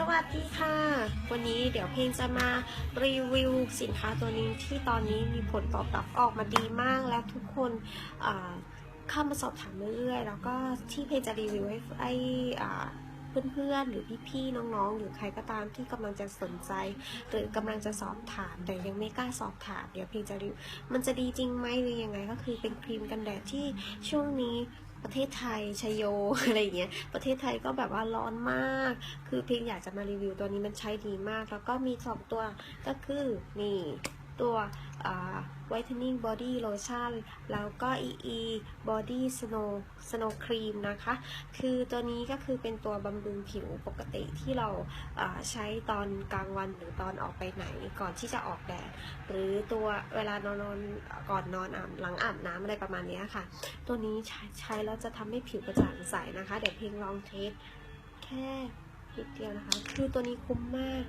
สวัสดีค่ะ วันนี้เดี๋ยวเพลงจะมารีวิวสินค้าตัวนี้ที่ตอนนี้มีผลตอบรับออกมาดีมากและทุกคนเข้ามาสอบถามเรื่อยๆ แล้วก็ที่เพลงจะรีวิวให้ไอเพื่อนๆ หรือพี่ๆ น้องๆ หรือใครก็ตามที่กำลังจะสนใจ หรือกำลังจะสอบถาม แต่ยังไม่กล้าสอบถาม เดี๋ยวเพลงจะรีวิวมันจะดีจริงไหมหรือยังไง ก็คือเป็นครีมกันแดดที่ช่วงนี้ ประเทศไทยชยโยอะไรอย่างเงี้ยประเทศไทยก็แบบว่าร้อนมาก คือเพียงอยากจะมารีวิวตัวนี้มันใช้ดีมาก แล้วก็มีสองตัวก็คือนี่ ตัวไวท์เทนนิ่งบอดี้โลชั่นแล้วก็ EE Body Snow Snow Cream นะคะ คือตัวนี้ก็คือเป็นตัวบำรุงผิวปกติที่เราาใช้ตอนกลางวันหรือตอนออกไปไหนก่อนที่จะออกแดด หรือตัวเวลานอนนอนก่อนนอนอาบหลังอาบน้ำอะไรประมาณนี้ค่ะ ตัวนี้ใช้ใช้แล้วจะทำให้ผิวกระจ่างใสนะคะ เดี๋ยวเพียงลองเทสแค่นิดเดียวนะคะ คือตัวนี้คุ้มมาก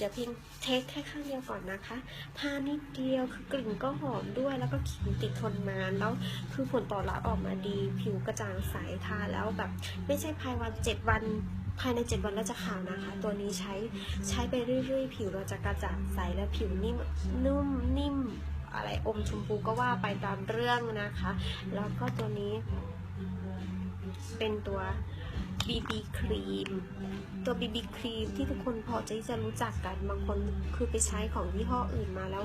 เดี๋ยวเพียงเทสแค่ข้างเดียวก่อนนะคะทานิดเดียวคือกลิ่นก็หอมด้วย แล้วก็ขิงติดทนนานแล้วคือผลตอบรับออกมาดี ผิวกระจ่างใสทาแล้วแบบ ไม่ใช่ภายวันเจ็ดวันภายในเจ็ดวันแล้วจะขาวนะคะ ตัวนี้ใช้ใช้ไปเรื่อยๆ ผิวเราจะกระจ่างใสและผิวนิ่มนุ่มนิ่มอะไรอมชมพูก็ว่าไปตามเรื่องนะคะ แล้วก็ตัวนี้เป็นตัว BB ครีม ตัว BB ครีมที่ทุกคนพอจะจะรู้จักกัน บางคนคือไปใช้ของยี่ห้ออื่นมาแล้ว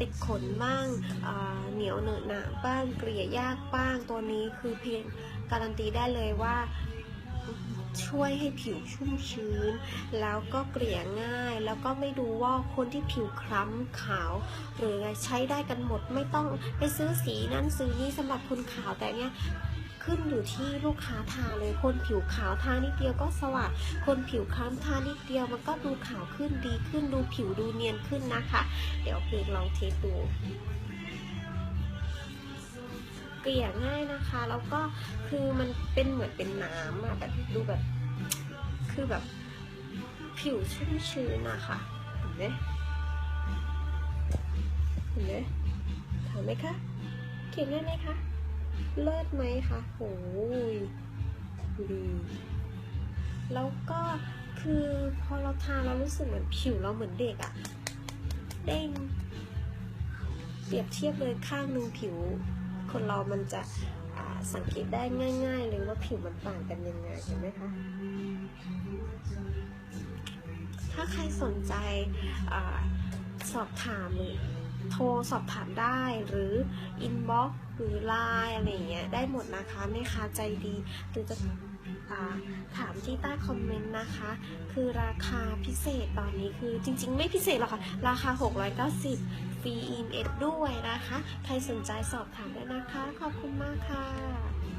ติดขนบ้างอ่าเหนียวเหนอะหนะบ้าง เกลี่ยยากบ้าง ตัวนี้คือเพียงการันตีได้เลยว่าช่วยให้ผิวชุ่มชื้น แล้วก็เกลี่ยง่าย แล้วก็ไม่ดูว่าคนที่ผิวคล้ำขาว หรือใช้ได้กันหมดไม่ต้องไปซื้อสีนั้นซื้อนี้สำหรับคนขาวแต่เนี้ย ขึ้นอยู่ที่ลูกค้าทาเลย คนผิวขาวทานิดเดียวก็สว่าง คนผิวคล้ำทานิดเดียวมันก็ดูขาวขึ้นดีขึ้นดูผิวดูเนียนขึ้นนะคะ เดี๋ยวเพลงลองเทสดูเกลี่ยง่ายนะคะ แล้วก็คือมันเป็นเหมือนเป็นน้ำอะแบบดูแบบ คือแบบผิวชุ่มชื้นนะคะเห็นไหมเห็นไหมถามไหมคะเขียนได้ไหมคะ เลิศไหมคะโอ้ยดีแล้วก็คือพอเราทาเรารู้สึกเหมือนผิวเราเหมือนเด็กอะเด้งเปรียบเทียบเลยข้างหนึ่งผิว คนเรามันจะสังเกตได้ง่าย ๆ เลยว่าผิวมันต่างกันยังไงเห็นไหมคะถ้าใครสนใจอสอบถามหรือโทรสอบถามได้หรือ บล็อกหรือไลน์อะไรอย่างเงี้ยได้หมดนะคะแม่ค้าใจดีหรือจะอ่าถามที่ใต้คอมเมนต์นะคะ คือราคาพิเศษตอนนี้คือจริง ๆ ไม่พิเศษหรอกค่ะ ราคา 690 ฟรีอินเอ็ดด้วยนะคะ ใครสนใจสอบถามได้นะคะ ขอบคุณมากค่ะ